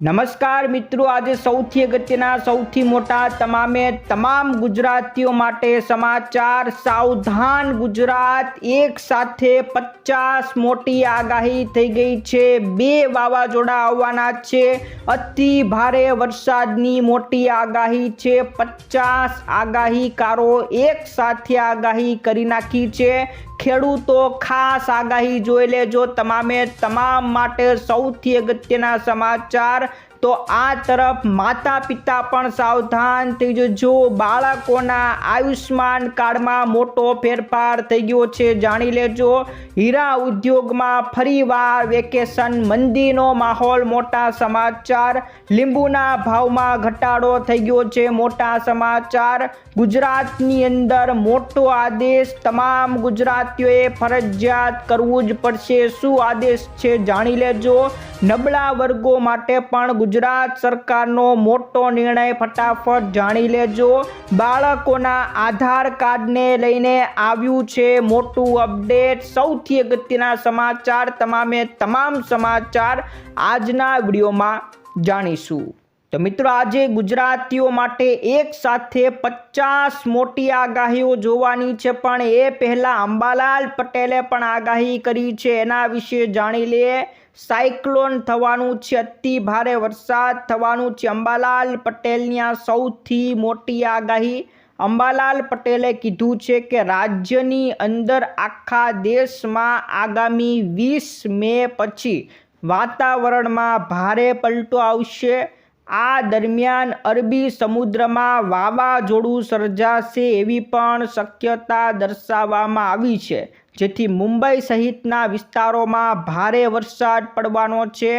નમસ્કાર મિત્રો, આજે સૌથી અગત્યના, સૌથી મોટા, તમામે તમામ ગુજરાતીઓ માટે સમાચાર સાવધાન ગુજરાત એક સાથે પચાસ મોટી આગાહી થઈ ગઈ છે. બે વાવાઝોડા આવવાના છે. અતિ ભારે વરસાદની મોટી આગાહી છે. પચાસ આગાહીકારો એક સાથે આગાહી કરી નાખી છે. ખેડૂતો ખાસ આગાહી જોઈ લેજો તમામે તમામ માટે સૌથી અગત્યના સમાચાર તો આ તરફ માતા પિતા પણ સાવધાન થઈ જજો. બાળકોના આયુષ્માન કાર્ડમાં મોટો ફેરફાર થઈ ગયો છે, જાણી લેજો. હીરા ઉદ્યોગમાં ફરીવાર વેકેશન, મંદીનો માહોલ મોટા સમાચાર. લીંબુના ભાવમાં ઘટાડો થઈ ગયો છે, મોટા સમાચાર. ગુજરાતની અંદર મોટો આદેશ, તમામ ગુજરાતીઓએ ફરજિયાત કરવું જ પડશે. શું આદેશ છે, જાણી લેજો. નબળા વર્ગો માટે પણ ગુજરાત સરકારનો મોટો નિર્ણય ફટાફટ જાણી લેજો. બાળકોના આધાર કાર્ડને લઈને આવ્યું છે મોટું અપડેટ. સૌથી અગત્યના સમાચાર, તમામે તમામ સમાચાર આજના વિડીયોમાં જાણીશું. તો મિત્રો, આજે ગુજરાતીઓ માટે એક સાથે પચાસ મોટી આગાહીઓ જોવાની છે, પણ એ પહેલાં અંબાલાલ પટેલે પણ આગાહી કરી છે. એના વિશે જાણી લઈએ સાયક્લોન થવાનું છે. અતિ ભારે વરસાદ થવાનું છે. અંબાલાલ પટેલની આ સૌથી મોટી આગાહી. અંબાલાલ પટેલે કીધું છે કે રાજ્યની અંદર આખા દેશમાં આગામી વીસ મે પછી વાતાવરણમાં ભારે પલટો આવશે. આ દરમિયાન અરબી સમુદ્રમાં વાવાઝોડું સર્જાશે એવી પણ શક્યતા દર્શાવવામાં આવી છે. જેથી મુંબઈ સહિતના વિસ્તારોમાં ભારે વરસાદ પડવાનો છે.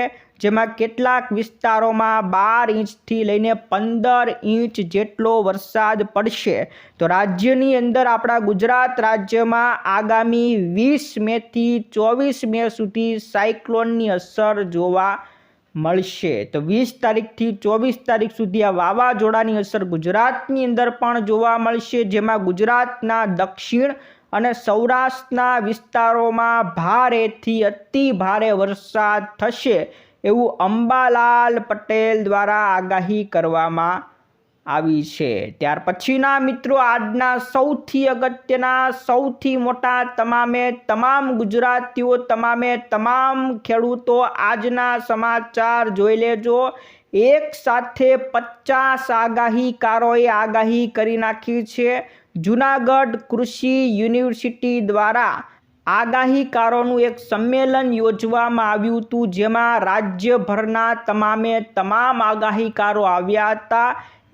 જેમાં કેટલાક વિસ્તારોમાં બાર ઇંચથી લઈને પંદર ઇંચ જેટલો વરસાદ પડશે. તો રાજ્યની અંદર આપણા ગુજરાત રાજ્યમાં આગામી વીસ મેથી ચોવીસ મે સુધી સાયક્લોનની અસર જોવા મળશે. તો વીસ તારીખથી ચોવીસ તારીખ સુધી આ વાવાઝોડાની અસર ગુજરાતની અંદર પણ જોવા મળશે. જેમાં ગુજરાતના દક્ષિણ અને સૌરાષ્ટ્રના વિસ્તારોમાં ભારેથી અતિ ભારે વરસાદ થશે એવું અંબાલાલ પટેલ દ્વારા આગાહી કરવામાં આવી છે. ત્યાર પછીના મિત્રો, આજના સૌથી અગત્યના, સૌથી મોટા તમામે તમામ ગુજરાતીઓ, તમામે તમામ ખેડૂતો આજના સમાચાર જોઈ લેજો. એક સાથે પચાસ આગાહીકારોએ આગાહી કરી નાખી છે. જુનાગઢ કૃષિ યુનિવર્સિટી દ્વારા આગાહીકારોનું એક સંમેલન યોજવામાં આવ્યું હતું, જેમાં રાજ્યભરના તમામે તમામ આગાહીકારો આવ્યા હતા.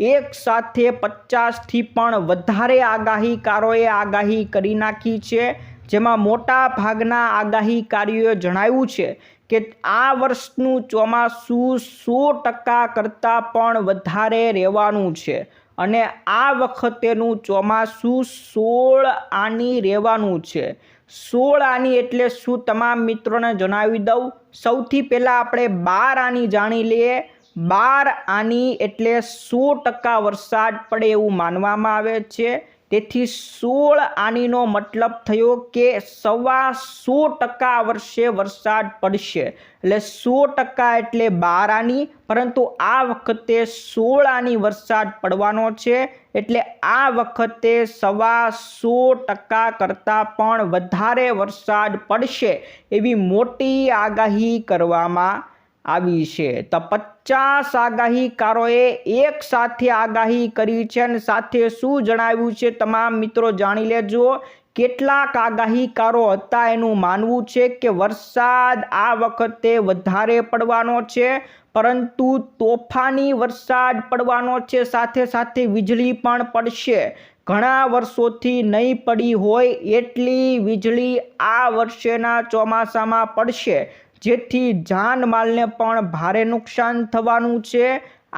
એક સાથે પચાસથી પણ વધારે આગાહીકારોએ આગાહી કરી નાખી છે, જેમાં મોટા ભાગના આગાહીકારીઓએ જણાવ્યું છે કે આ વર્ષનું ચોમાસું સો ટકા કરતાં પણ વધારે રહેવાનું છે. અને આ વખતેનું ચોમાસું સોળ આની રહેવાનું છે. સોળ આની એટલે શું તમામ મિત્રોને જણાવી દઉં. સૌથી પહેલાં આપણે બાર આની જાણી લઈએ. બાર આની એટલે સો ટકા વરસાદ પડે એવું માનવામાં આવે છે. તેથી સોળ આનીનો મતલબ થયો કે સવા સો ટકા વર્ષે વરસાદ પડશે. એટલે સો ટકા એટલે બાર આની, પરંતુ આ વખતે સોળ આની વરસાદ પડવાનો છે. એટલે આ વખતે સવા સો ટકા કરતાં પણ વધારે વરસાદ પડશે એવી મોટી આગાહી કરવામાં આવી છે. તો પચાસ આગાહીકારોએ એક સાથે આગાહી કરી છે અને સાથે શું જણાવ્યું છે તમામ મિત્રો જાણી લેજો. કેટલાક આગાહીકારો હતા એનું માનવું છે કે વરસાદ આ વખતે વધારે પડવાનો છે, પરંતુ તોફાની વરસાદ પડવાનો છે, સાથે સાથે વીજળી પણ પડશે. ઘણા વર્ષોથી નહીં પડી હોય એટલી વીજળી આ વર્ષેના ચોમાસામાં પડશે. જેથી જાનમાલને પણ ભારે નુકસાન થવાનું છે.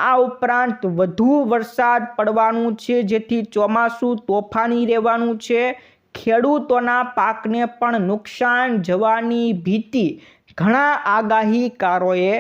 આ ઉપરાંત વધુ વરસાદ પડવાનું છે, જેથી ચોમાસું તોફાની રહેવાનું છે. ખેડૂતોના પાકને પણ નુકસાન જવાની ભીતિ ઘણા આગાહીકારોએ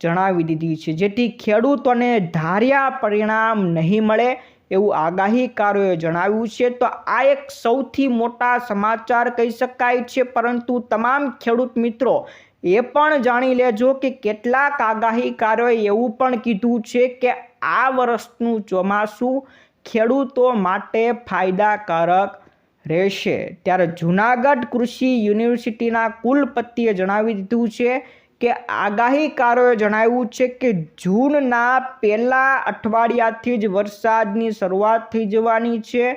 જણાવી દીધી છે. જેથી ખેડૂતોને ધાર્યા પરિણામ નહીં મળે એવું આગાહીકારોએ જણાવ્યું છે. તો આ એક સૌથી મોટા સમાચાર કહી શકાય છે, પરંતુ તમામ ખેડૂત મિત્રો એ પણ જાણી લેજો કે કેટલાક આગાહીકારોએ એવું પણ કીધું છે કે આ વર્ષનું ચોમાસું ખેડૂતો માટે ફાયદાકારક રહેશે. ત્યારે જૂનાગઢ કૃષિ યુનિવર્સિટીના કુલપતિએ જણાવી દીધું છે કે આગાહીકારોએ જણાવ્યું છે કે જૂનના પહેલા અઠવાડિયાથી જ વરસાદની શરૂઆત થઈ જવાની છે.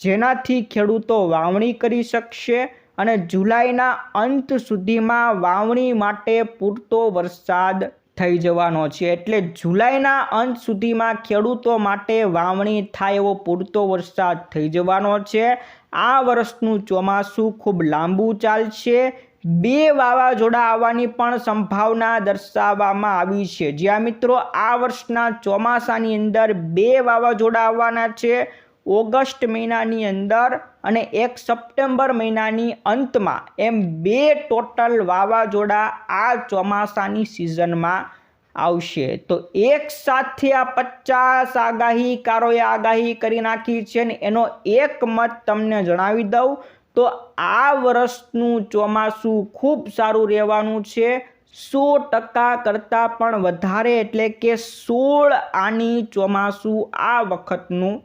જેનાથી ખેડૂતો વાવણી કરી શકશે. અને જુલાઈના અંત સુધીમાં વાવણી માટે પૂરતો વરસાદ થઈ જવાનો છે. એટલે જુલાઈના અંત સુધીમાં ખેડૂતો માટે વાવણી થાય એવો પૂરતો વરસાદ થઈ જવાનો છે. આ વર્ષનું ચોમાસું ખૂબ લાંબુ ચાલશે. બે વાવાઝોડા આવવાની પણ સંભાવના દર્શાવવામાં આવી છે. જ્યાં મિત્રો આ વર્ષના ચોમાસાની અંદર બે વાવાઝોડા આવવાના છે. ઓગસ્ટ મહિનાની અંદર અને એક સપ્ટેમ્બર મહિનાની અંતમાં એમ બે ટોટલ વાવાઝોડા આ ચોમાસાની સિઝનમાં આવશે. તો એક સાથે આ પચાસ આગાહીકારોએ આગાહી કરી નાખી છે ને એનો એક મત તમને જણાવી દઉં. તો આ વર્ષનું ચોમાસું ખૂબ સારું રહેવાનું છે. સો ટકા કરતાં પણ વધારે એટલે કે સોળ આની ચોમાસું આ વખતનું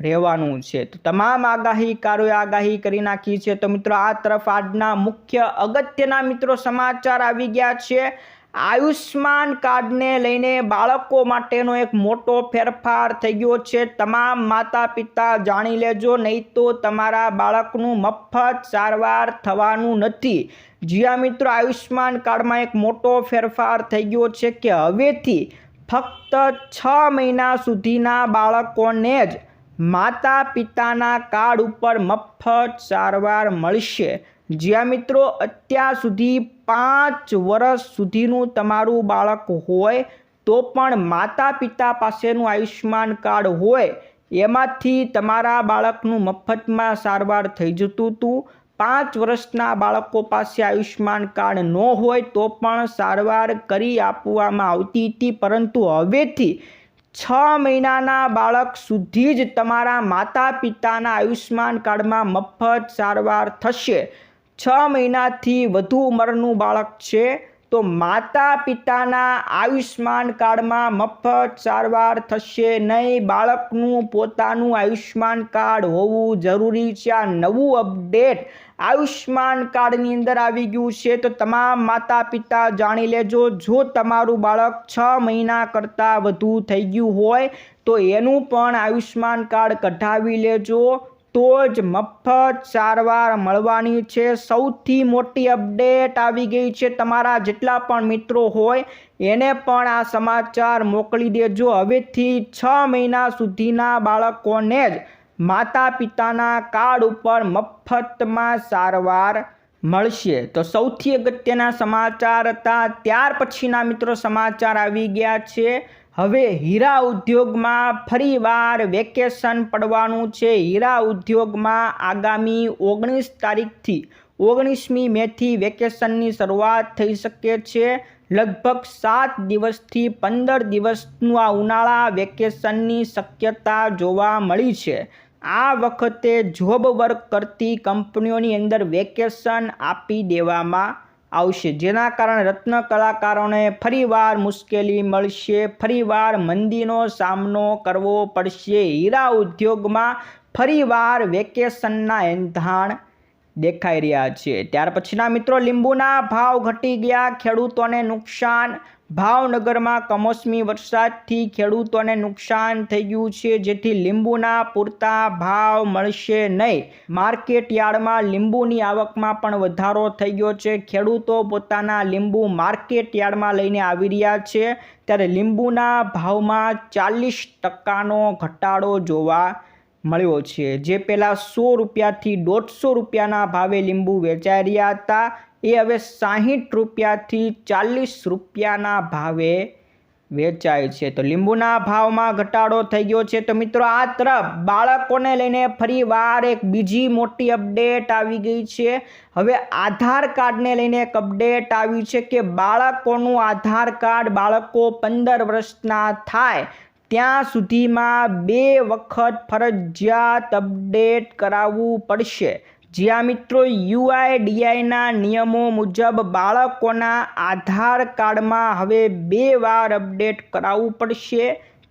રહેવાનું છે. તો તમામ આગાહીકારોએ આગાહી કરી નાખી છે. તો મિત્રો, આ તરફ આજના મુખ્ય અગત્યના મિત્રો સમાચાર આવી ગયા છે. આયુષ્માન કાર્ડને લઈને બાળકો માટેનો એક મોટો ફેરફાર થઈ ગયો છે. તમામ માતા પિતા જાણી લેજો, નહીં તો તમારા બાળકનું મફત સારવાર થવાનું નથી. જ્યાં મિત્રો, આયુષ્માન કાર્ડમાં એક મોટો ફેરફાર થઈ ગયો છે કે હવેથી ફક્ત છ મહિના સુધીના બાળકોને જ માતા પિતાના કાર્ડ ઉપર મફત સારવાર મળશે. જ્યાં મિત્રો, અત્યાર સુધી પાંચ વર્ષ સુધીનું તમારું બાળક હોય, તો પણ માતા પિતા પાસેનું આયુષ્યમાન કાર્ડ હોય, એમાંથી તમારા બાળકનું મફતમાં સારવાર થઈ જતું હતું. પાંચ વર્ષના બાળકો પાસે આયુષ્યમાન કાર્ડ ન હોય, તો પણ સારવાર કરી આપવામાં આવતી હતી, પરંતુ હવેથી છ મહિનાના બાળક સુધી જ તમારા માતા પિતાના આયુષ્માન કાર્ડમાં મફત સારવાર થશે. છ મહિનાથી વધુ ઉંમરનું બાળક છે. તો માતા પિતાના આયુષ્યમાન કાર્ડમાં મફત સારવાર થશે નહીં. બાળકનું પોતાનું આયુષ્યમાન કાર્ડ હોવું જરૂરી છે. આ નવું અપડેટ આયુષ્યમાન કાર્ડની અંદર આવી ગયું છે. તો તમામ માતા પિતા જાણી લેજો. જો તમારું બાળક છ મહિના કરતાં વધુ થઈ ગયું હોય, તો એનું પણ આયુષ્યમાન કાર્ડ કઢાવી લેજો. તો જ મફત સારવાર મળવાની છે. સૌથી મોટી અપડેટ આવી ગઈ છે તમારા જેટલા પણ મિત્રો હોય એને પણ આ સમાચાર મોકલી દેજો. હવેથી છ મહિના સુધીના બાળકોને જ માતા પિતાના કાર્ડ ઉપર મફતમાં સારવાર મળશે. તો સૌથી અગત્યના સમાચાર હતા. ત્યાર પછીના મિત્રો સમાચાર આવી ગયા છે. હવે હીરા ઉદ્યોગમાં ફરીવાર વેકેશન પડવાનું છે. હીરા ઉદ્યોગમાં આગામી ઓગણીસ તારીખથી ઓગણીસમી મેથી વેકેશનની શરૂઆત થઈ શકે છે. લગભગ સાત દિવસથી પંદર દિવસનું આ ઉનાળા વેકેશનની શક્યતા જોવા મળી છે. આ વખતે જોબ વર્ક કરતી કંપનીઓની અંદર વેકેશન આપી દેવામાં આવશે. જેના કારણે રત્ન કલાકારોને ફરીવાર મુશ્કેલી મળશે. ફરીવાર મંદીનો સામનો કરવો પડશે. હીરા ઉદ્યોગમાં ફરીવાર વેકેશનના એંધાણ દેખાઈ રહ્યા છે. ત્યાર પછીના મિત્રો, લીંબુના ભાવ ઘટી ગયા. ખેડૂતોને નુકસાન ભાવનગરમાં કમોસમી વરસાદથી ખેડૂતોને નુકસાન થઈ ગયું છે. જેથી લીંબુના પૂરતા ભાવ મળશે નહીં. માર્કેટ યાર્ડમાં લીંબુની આવકમાં પણ વધારો થઈ ગયો છે. ખેડૂતો પોતાના લીંબુ માર્કેટ યાર્ડમાં લઈને આવી રહ્યા છે. ત્યારે લીંબુના ભાવમાં ચાલીસ ટકાનો ઘટાડો જોવા મળ્યો છે. જે પહેલાં સો રૂપિયાથી દોઢસો રૂપિયાના ભાવે લીંબુ વેચાઈ રહ્યા હતા. એ હવે સાહીઠ રૂપિયાથી ચાલીસ રૂપિયાના ભાવે વેચાય છે. તો લીંબુના ભાવમાં ઘટાડો થઈ ગયો છે. તો મિત્રો, આ તરફ બાળકોને લઈને ફરી વાર એક બીજી મોટી અપડેટ આવી ગઈ છે. હવે આધાર કાર્ડને લઈને એક અપડેટ આવી છે કે બાળકોનું આધાર કાર્ડ બાળકો પંદર વર્ષના થાય ત્યાં સુધીમાં બે વખત ફરજિયાત અપડેટ કરાવવું પડશે. જ્યાં મિત્રો યુઆઈડીઆઈના નિયમો મુજબ બાળકોના આધાર કાર્ડમાં હવે બે વાર અપડેટ કરાવવું પડશે.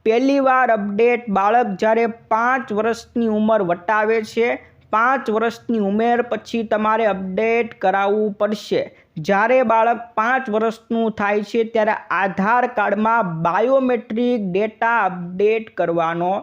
પહેલી વાર અપડેટ બાળક જ્યારે પાંચ વર્ષની ઉંમર વટાવે છે, પાંચ વર્ષની ઉંમર પછી તમારે અપડેટ કરાવવું પડશે. જ્યારે બાળક પાંચ વર્ષનું થાય છે, ત્યારે આધાર કાર્ડમાં બાયોમેટ્રિક ડેટા અપડેટ કરવાનો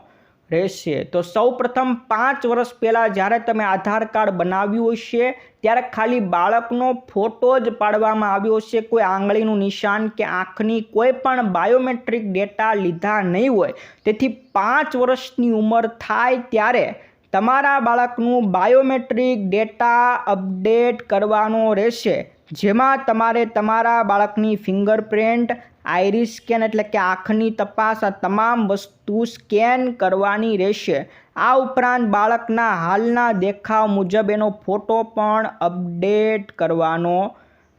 રહેશે. તો સૌ પ્રથમ પાંચ વર્ષ પહેલાં જ્યારે તમે આધાર કાર્ડ બનાવ્યું હશે, ત્યારે ખાલી બાળકનો ફોટો જ પાડવામાં આવ્યો હશે. કોઈ આંગળીનું નિશાન કે આંખની કોઈ પણ બાયોમેટ્રિક ડેટા લીધા નહીં હોય. તેથી પાંચ વર્ષની ઉંમર થાય ત્યારે તમારા બાળકનું બાયોમેટ્રિક ડેટા અપડેટ કરવાનો રહેશે. જેમાં તમારે તમારા બાળકની ફિંગરપ્રિન્ટ આઈરિસ સ્કેન એટલે કે આંખની તપાસ આ તમામ વસ્તુ સ્કેન કરવાની રહેશે. આ ઉપરાંત બાળકના હાલના દેખાવ મુજબ એનો ફોટો પણ અપડેટ કરવાનો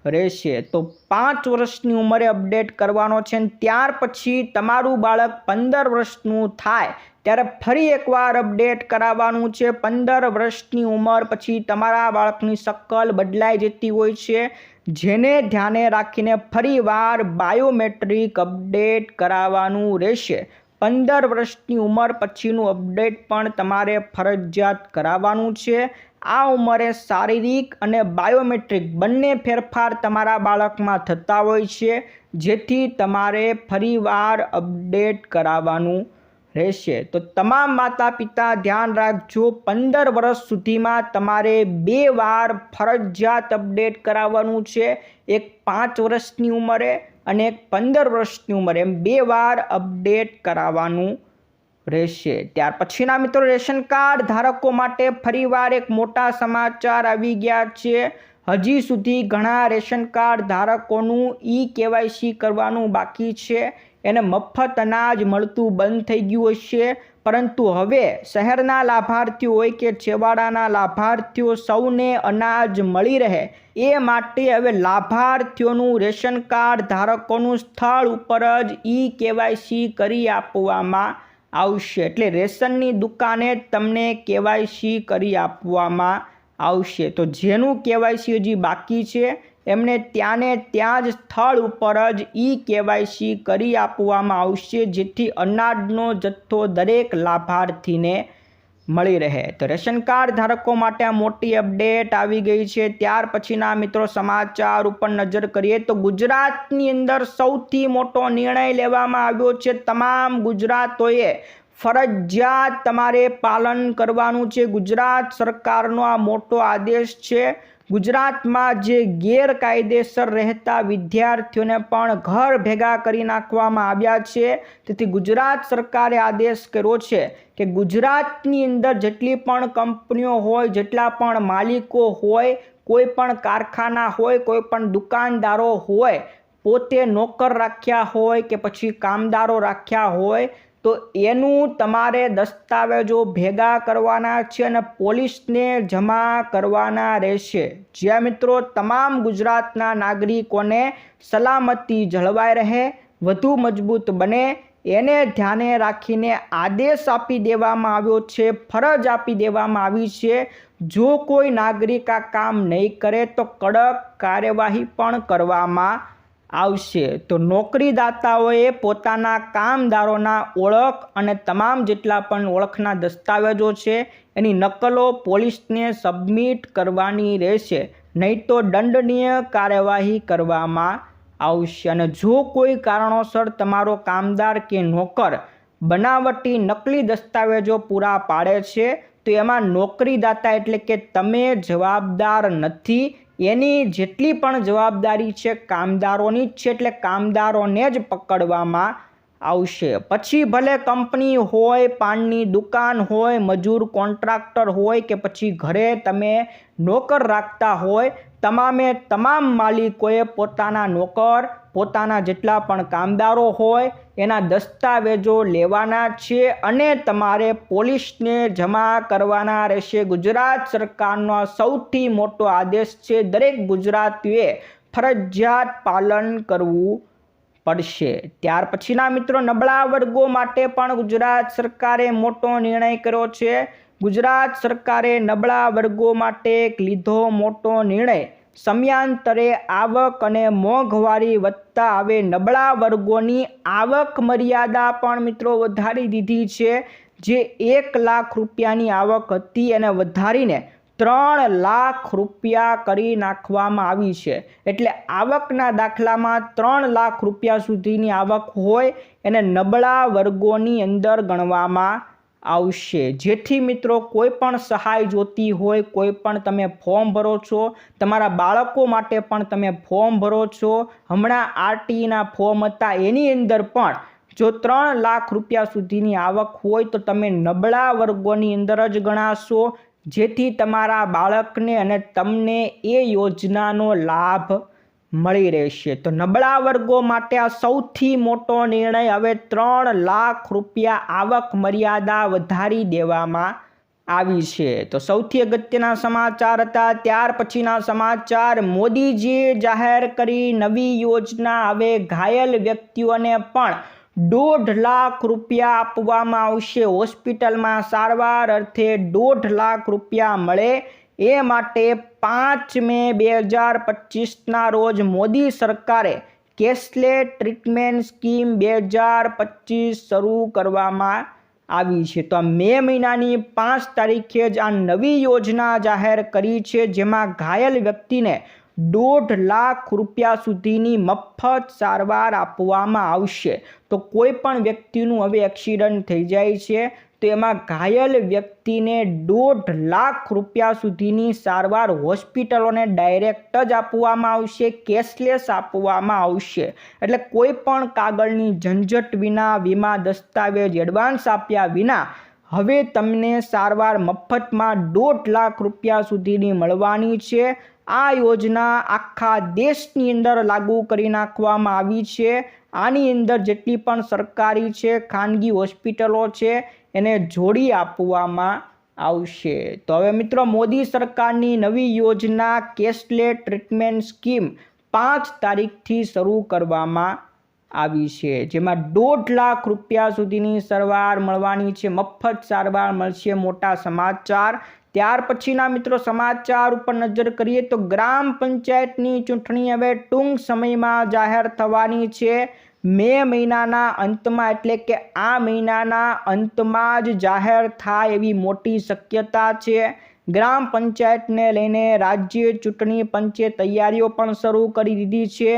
રહેશે. તો પાંચ વર્ષની ઉંમરે અપડેટ કરવાનો છે અને ત્યાર પછી તમારું બાળક પંદર વર્ષનું થાય. ત્યારે ફરી એકવાર અપડેટ કરાવવાનું છે. પંદર વર્ષની ઉંમર પછી તમારા બાળકની શકલ બદલાઈ જતી હોય છે. જેને ધ્યાને રાખીને ફરીવાર બાયોમેટ્રિક અપડેટ કરાવવાનું રહેશે. પંદર વર્ષની ઉંમર પછીનું અપડેટ પણ તમારે ફરજિયાત કરાવવાનું છે. આ ઉંમરે શારીરિક અને બાયોમેટ્રિક બંને ફેરફાર તમારા બાળકમાં થતા હોય છે, જેથી તમારે ફરીવાર અપડેટ કરાવવાનું રહેશે. તો તમામ માતા પિતા ધ્યાન રાખજો, પંદર વર્ષ સુધીમાં તમારે બે વાર ફરજિયાત અપડેટ કરાવવાનું છે. એક પાંચ વર્ષની ઉંમરે અને એક પંદર વર્ષની ઉંમરે એમ બે વાર અપડેટ કરાવવાનું રહેશે. ત્યાર પછીના મિત્રો રેશન કાર્ડ ધારકો માટે ફરીવાર એક મોટા સમાચાર આવી ગયા છે. હજી સુધી ઘણા રેશન કાર્ડ ધારકોનું ઈ કેવાયસી કરવાનું બાકી છે. એને મફત અનાજ મળતું બંધ થઈ ગયું હશે. પરંતુ હવે શહેરના લાભાર્થીઓ હોય કે છેવાડાના લાભાર્થીઓ સૌને અનાજ મળી રહે. એ માટે હવે લાભાર્થીઓનું રેશન કાર્ડ ધારકોનું સ્થળ ઉપર જ ઈ કેવાયસી કરી આપવામાં આવશે. એટલે રેશનની દુકાને તમને કેવાયસી કરી આપવામાં આવશે. તો જેનું કેવાયસી હજી બાકી છે, એમને ત્યાંને ત્યાં જ સ્થળ ઉપર જ ઈ કેવાયસી કરી આપવામાં આવશે, જેથી અનાજનો જથ્થો દરેક લાભાર્થીને મળી રહે. તો રેશન કાર્ડ ધારકો માટે આ મોટી અપડેટ આવી ગઈ છે. ત્યાર પછીના મિત્રો સમાચાર ઉપર નજર કરીએ તો ગુજરાતની અંદર સૌથી મોટો નિર્ણય લેવામાં આવ્યો છે તમામ ગુજરાતોએ ફરજિયાત તમારે પાલન કરવાનું છે. ગુજરાત સરકારનો આ મોટો આદેશ છે. ગુજરાતમાં જે ગેરકાયદેસર રહેતા વિદ્યાર્થીઓને પણ ઘર ભેગા કરી નાખવામાં આવ્યા છે. તેથી ગુજરાત સરકારે આદેશ કર્યો છે કે ગુજરાતની અંદર જેટલી પણ કંપનીઓ હોય, જેટલા પણ માલિકો હોય, કોઈ પણ કારખાના હોય, કોઈ પણ દુકાનદારો હોય, પોતે નોકર રાખ્યા હોય કે પછી કામદારો રાખ્યા હોય તો એનું તમારે દસ્તાવેજો ભેગા કરવાના છે અને પોલીસને જમા કરવાના રહેશે. જ્યાં મિત્રો તમામ ગુજરાતના નાગરિકોને સલામતી જળવાઈ રહે, વધુ મજબૂત બને, એને ધ્યાને રાખીને આદેશ આપી દેવામાં આવ્યો છે, ફરજ આપી દેવામાં આવી છે. જો કોઈ નાગરિક આ કામ નહીં કરે તો કડક કાર્યવાહી પણ કરવામાં આવશે. તો નોકરીદાતાઓએ પોતાના કામદારોના ઓળખ અને તમામ જેટલા પણ ઓળખના દસ્તાવેજો છે, એની નકલો પોલીસને સબમિટ કરવાની રહેશે. નહીં તો દંડનીય કાર્યવાહી કરવામાં આવશે. અને જો કોઈ કારણોસર તમારો કામદાર કે નોકર બનાવટી નકલી દસ્તાવેજો પૂરા પાડે છે, તો એમાં નોકરીદાતા એટલે કે તમે જવાબદાર નથી એની જેટલી પણ જવાબદારી છે કામદારોની જ છે એટલે કામદારોને જ પકડવામાં આવશે. પછી ભલે કંપની હોય, પાનની દુકાન હોય, મજૂર કોન્ટ્રાક્ટર હોય કે પછી ઘરે તમે નોકર રાખતા હોય, તમામે તમામ માલિકોએ પોતાના નોકર, પોતાના જેટલા પણ કામદારો હોય, એના દસ્તાવેજો લેવાના છે અને તમારે પોલીસને જમા કરવાના રહેશે. ગુજરાત સરકારનો સૌથી મોટો આદેશ છે, દરેક ગુજરાતીએ ફરજિયાત પાલન કરવું પડશે. ત્યાર પછીના મિત્રો નબળા વર્ગો માટે પણ ગુજરાત સરકારે મોટો નિર્ણય કર્યો છે. ગુજરાત સરકારે નબળા વર્ગો માટે લીધો મોટો નિર્ણય. સમયાંતરે આવક અને મોંઘવારી વધતા હવે નબળા વર્ગોની આવક મર્યાદા પણ મિત્રો વધારી દીધી છે. જે એક લાખ રૂપિયાની આવક હતી એને વધારીને ત્રણ લાખ રૂપિયા કરી નાખવામાં આવી છે. એટલે આવકના દાખલામાં ત્રણ લાખ રૂપિયા સુધીની આવક હોય એને નબળા વર્ગોની અંદર ગણવામાં આવશે. જેથી મિત્રો કોઈ પણ સહાય જોતી હોય, કોઈ પણ તમે ફોર્મ ભરો છો, તમારા બાળકો માટે પણ તમે ફોર્મ ભરો છો, હમણાં આરટીના ફોર્મ હતા, એની અંદર પણ જો ત્રણ લાખ રૂપિયા સુધીની આવક હોય તો તમે નબળા વર્ગોની અંદર જ ગણાશો. જેથી તમારા બાળકને અને તમને એ યોજનાનો લાભ મળી રહેશે. તો નબળા વર્ગો માટે આ સૌથી મોટો નિર્ણય હવે ત્રણ લાખ રૂપિયા આવક મર્યાદા વધારી દેવામાં આવી છે. તો સૌથી અગત્યના સમાચાર હતા. ત્યાર પછીના સમાચાર, મોદીજીએ જાહેર કરી નવી યોજના. હવે ઘાયલ વ્યક્તિઓને પણ દોઢ લાખ રૂપિયા આપવામાં આવશે. હોસ્પિટલમાં સારવાર અર્થે દોઢ લાખ રૂપિયા મળે. એ માટે પાંચ મે બે હજાર પચીસના રોજ મોદી સરકારે કેશલેસ ટ્રીટમેન્ટ સ્કીમ બે હજાર પચીસ શરૂ કરવામાં આવી છે. તો મે મહિનાની પાંચ તારીખે જ આ નવી યોજના જાહેર કરી છે, જેમાં ઘાયલ વ્યક્તિને દોઢ લાખ રૂપિયા સુધીની મફત સારવાર આપવામાં આવશે. તો કોઈ પણ વ્યક્તિનું હવે એક્સિડન્ટ થઈ જાય છે, તો એમાં ઘાયલ વ્યક્તિને દોઢ લાખ રૂપિયા સુધીની સારવાર હોસ્પિટલોને ડાયરેક્ટ જ આપવામાં આવશે, કેશલેસ આપવામાં આવશે. એટલે કોઈ પણ કાગળની ઝંઝટ વિના, વીમા દસ્તાવેજ એડવાન્સ આપ્યા વિના, હવે તમને સારવાર મફતમાં દોઢ લાખ રૂપિયા સુધીની મળવાની છે. આ યોજના આખા દેશની અંદર લાગુ કરી નાખવામાં આવી છે. આની અંદર જેટલી પણ સરકારી છે, ખાનગી હોસ્પિટલો છે, એને જોડી આપવામાં આવશે. તો હવે મિત્રો, મોદી સરકારની નવી યોજના કેશલેસ ટ્રીટમેન્ટ સ્કીમ પાંચ તારીખથી શરૂ કરવામાં આવી છે, જેમાં દોઢ લાખ રૂપિયા સુધીની સારવાર મળવાની છે. મફત સારવાર મળશે મોટા સમાચાર. ત્યાર પછીના મિત્રો સમાચાર ઉપર નજર કરીએ તો ગ્રામ પંચાયતની ચૂંટણી હવે ટૂંક સમયમાં જાહેર થવાની છે. મે મહિનાના અંતમાં એટલે કે આ મહિનાના અંતમાં જ જાહેર થાય એવી મોટી શક્યતા છે. ગ્રામ પંચાયતને લઈને રાજ્ય ચૂંટણી પંચે તૈયારીઓ પણ શરૂ કરી દીધી છે.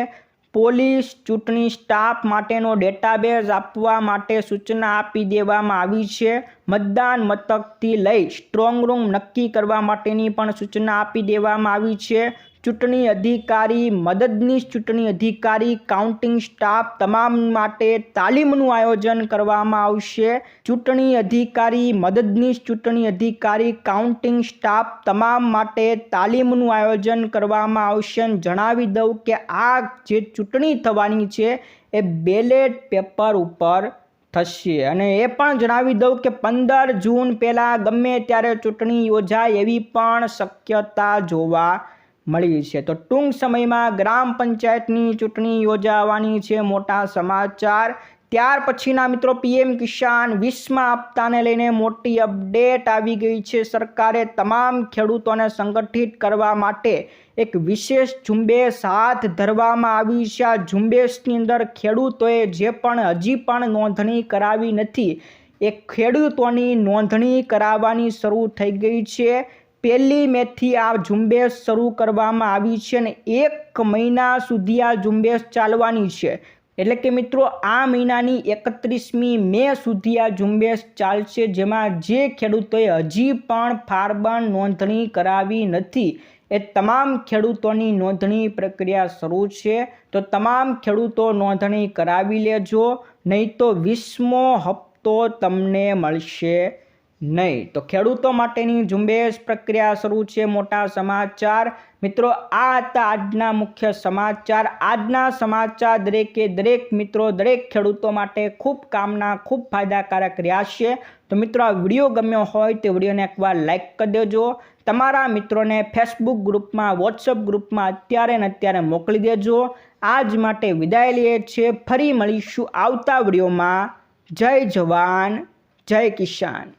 પોલીસ ચૂંટણી સ્ટાફ માટેનો ડેટાબેઝ આપવા માટે સૂચના આપી દેવામાં આવી છે. મતદાન મથકથી લઈ સ્ટ્રોંગ રૂમ નક્કી કરવા માટેની પણ સૂચના આપી દેવામાં આવી છે. ચૂંટણી અધિકારી, મદદનીશ ચૂંટણી અધિકારી કાઉન્ટિંગ સ્ટાફ તમામ માટે તાલીમનું આયોજન કરવામાં આવશે. ચૂંટણી અધિકારી, મદદનીશ ચૂંટણી અધિકારી કાઉન્ટિંગ સ્ટાફ તમામ માટે તાલીમનું આયોજન કરવામાં આવશે જણાવી દઉં કે આ જે ચૂંટણી થવાની છે એ બેલેટ પેપર ઉપર થશે. અને એ પણ જણાવી દઉં કે પંદર જૂન પહેલાં ગમે ત્યારે ચૂંટણી યોજાય એવી પણ શક્યતા જોવા મળી છે. તો ટૂંક સમયમાં ગ્રામ પંચાયતની ચૂંટણી યોજાવાની છે. મોટા સમાચાર. ત્યાર પછીના મિત્રો, પીએમ કિસાન વીસમાં હપ્તાને લઈને મોટી અપડેટ આવી ગઈ છે. સરકારે તમામ ખેડૂતોને સંગઠિત કરવા માટે એક વિશેષ ઝુંબેશ હાથ ધરવામાં આવી છે. આ ઝુંબેશની અંદર ખેડૂતોએ જે પણ હજી પણ નોંધણી કરાવી નથી, એ ખેડૂતોની નોંધણી કરાવવાની શરૂ થઈ ગઈ છે. પહેલી મેથી આ ઝુંબેશ શરૂ કરવામાં આવી છે અને એક મહિના સુધી આ ઝુંબેશ ચાલવાની છે. એટલે કે મિત્રો, આ મહિનાની એકત્રીસમી મે સુધી આ ઝુંબેશ ચાલશે, જેમાં જે ખેડૂતોએ હજી પણ ફાર્બન નોંધણી કરાવી નથી. એ તમામ ખેડૂતોની નોંધણી પ્રક્રિયા શરૂ છે. તો તમામ ખેડૂતો નોંધણી કરાવી લેજો, નહીં તો વીસમો હપ્તો તમને મળશે. નહીં. તો ખેડૂતો માટેની ઝુંબેશ પ્રક્રિયા શરૂ છે મોટા સમાચાર. મિત્રો, આ હતા આજના મુખ્ય સમાચાર. આજના સમાચાર દરેકે દરેક મિત્રો, દરેક ખેડૂતો માટે ખૂબ કામના, ખૂબ ફાયદાકારક રહ્યા છે તો મિત્રો, આ વીડિયો ગમ્યો હોય તે વિડીયોને એકવાર લાઇક કરી દેજો. તમારા મિત્રોને ફેસબુક ગ્રુપમાં વોટ્સઅપ ગ્રુપમાં અત્યારે ને અત્યારે મોકલી દેજો. આજ માટે વિદાય લઈએ છીએ. ફરી મળીશું આવતા વિડીયોમાં. જય જવાન, જય કિસાન.